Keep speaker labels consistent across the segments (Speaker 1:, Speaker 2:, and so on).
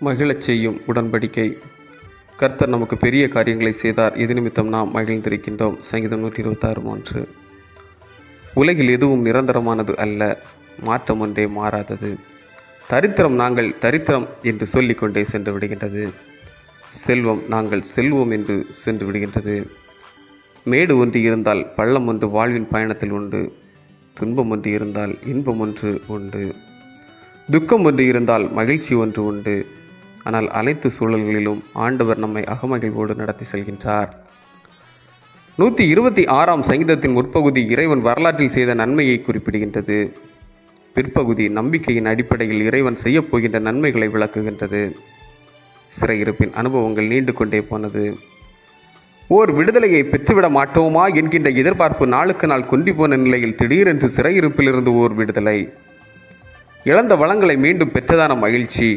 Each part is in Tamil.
Speaker 1: மகிழச் செய்யும் உடன்படிக்கை. கர்த்தர் நமக்கு பெரிய காரியங்களை செய்தார். இது நிமித்தம் நாம் மகிழ்ந்திருக்கின்றோம். சங்கீதம் நூற்றி இருபத்தாறு மூன்று உலகில் எதுவும் நிரந்தரமானது அல்ல. மாற்றம் ஒன்றே மாறாதது. தரித்திரம் நாங்கள் தரித்திரம் என்று சொல்லிக்கொண்டே சென்று விடுகின்றது. செல்வம் நாங்கள் செல்வோம் என்று சென்று விடுகின்றது. மேடு ஒன்று இருந்தால் பள்ளம் ஒன்று வாழ்வின் பயணத்தில் உண்டு. துன்பம் ஒன்று இருந்தால் இன்பம் ஒன்று உண்டு. துக்கம் ஒன்று இருந்தால் மகிழ்ச்சி ஒன்று உண்டு. ஆனால் அனைத்து சூழல்களிலும் ஆண்டவர் நம்மை அகமகிழ்வோடு நடத்தி செல்கின்றார். நூற்றி இருபத்தி ஆறாம் சங்கீதத்தின் முற்பகுதி இறைவன் வரலாற்றில் செய்த நன்மையை குறிப்பிடுகின்றது. பிற்பகுதி நம்பிக்கையின் அடிப்படையில் இறைவன் செய்யப்போகின்ற நன்மைகளை விளக்குகின்றது. சிறையிருப்பின் அனுபவங்கள் நீண்டு கொண்டே போனது. ஓர் விடுதலையை பெற்றுவிட மாட்டோமா என்கின்ற எதிர்பார்ப்பு நாளுக்கு நாள் குந்தி போன நிலையில் திடீரென்று சிறையிருப்பிலிருந்து ஓர் விடுதலை. இழந்த வளங்களை மீண்டும் பெற்றதான மகிழ்ச்சி.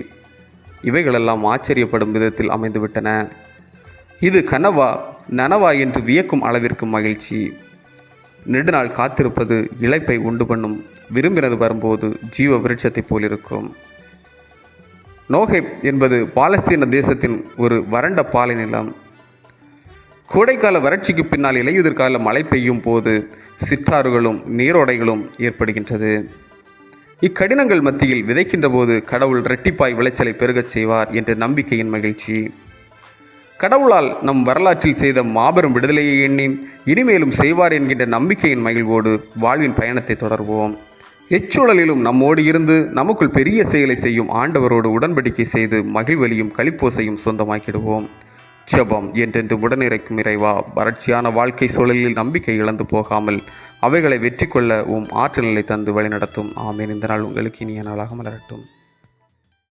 Speaker 1: இவைகளெல்லாம் ஆச்சரியப்படும் விதத்தில் அமைந்துவிட்டன. இது கனவா நனவா என்று வியக்கும் அளவிற்கு மகிழ்ச்சி. நெடுநாள் காத்திருப்பது இழைப்பை உண்டு பண்ணும். விரும்பினது வரும்போது ஜீவ விருட்சத்தைப் போலிருக்கும். நோஹெப் என்பது பாலஸ்தீன தேசத்தின் ஒரு வறண்ட பாலை நிலம். கோடைக்கால வறட்சிக்கு பின்னால் இலையுதிர்கால மழை பெய்யும் போது சிற்றாறுகளும் நீரோடைகளும் ஏற்படுகின்றது. இக்கடினங்கள் மத்தியில் விதைக்கின்ற போது கடவுள் இரட்டிப்பாய் விளைச்சலை பெருகச் செய்வார் என்ற நம்பிக்கையின் மகிழ்ச்சி. கடவுளால் நம் வரலாற்றில் செய்த மாபெரும் விடுதலையை எண்ணி இனிமேலும் செய்வார் என்கின்ற நம்பிக்கையின் மகிழ்வோடு வாழ்வின் பயணத்தை தொடர்வோம். எச்சூழலிலும் நம்மோடு இருந்து நமக்குள் பெரிய செயலை செய்யும் ஆண்டவரோடு உடன்படிக்கை செய்து மகிழ்வலியும் களிப்போசையும் சொந்தமாக்கிடுவோம். ஜபம் என்றென்று உடனிறைக்கும் இறைவா வறட்சியான வாழ்க்கை சூழலில் நம்பிக்கை இழந்து போகாமல் அவைகளை வெற்றி கொள்ள உம் ஆற்றல் நிலை தந்து வழிநடத்தும். ஆமேன். இந்த நாள் உங்களுக்கு இனிய நாளாக மலரட்டும்.